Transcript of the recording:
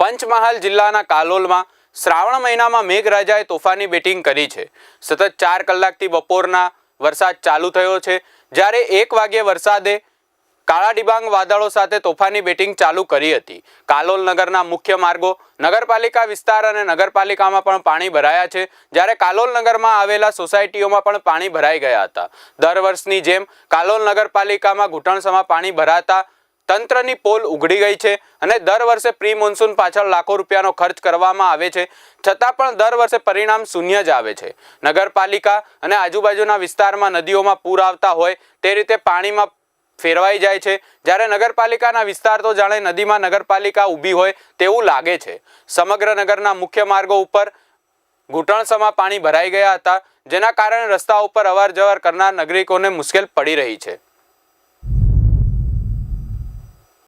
પંચમહાલ જિલ્લાના કાલોલમાં શ્રાવણ મહિનામાં મેઘરાજાએ તોફાની બેટિંગ કરી છે. સતત ચાર કલાકથી બપોરના વરસાદ ચાલુ થયો છે. જ્યારે એક વાગ્યે વરસાદે કાળા ડિબાંગ વાદળો સાથે તોફાની બેટિંગ ચાલુ કરી હતી. કાલોલ નગરના મુખ્ય માર્ગો નગરપાલિકા વિસ્તાર અને નગરપાલિકામાં પણ પાણી ભરાયા છે. જ્યારે કાલોલ નગરમાં આવેલા સોસાયટીઓમાં પણ પાણી ભરાઈ ગયા હતા. દર વર્ષની જેમ કાલોલ નગરપાલિકામાં ઘૂંટણસમાં પાણી ભરાતા તંત્રની પોલ ઉઘડી ગઈ છે અને દર વર્ષે પ્રી મોન્સૂન પાછળ લાખો રૂપિયાનો ખર્ચ કરવામાં આવે છે. છતાં પણ દર વર્ષે પરિણામ શૂન્ય જ આવે છે. નગરપાલિકા અને આજુબાજુના વિસ્તારમાં નદીઓમાં પૂર આવતા હોય તે રીતે પાણીમાં ફેરવાઈ જાય છે. જ્યારે નગરપાલિકાના વિસ્તાર તો જાણે નદીમાં નગરપાલિકા ઊભી હોય તેવું લાગે છે. સમગ્ર નગરના મુખ્ય માર્ગો ઉપર ઘૂંટણસમાં પાણી ભરાઈ ગયા હતા, જેના કારણે રસ્તા ઉપર અવર જવર કરનાર નાગરિકોને મુશ્કેલ પડી રહી છે.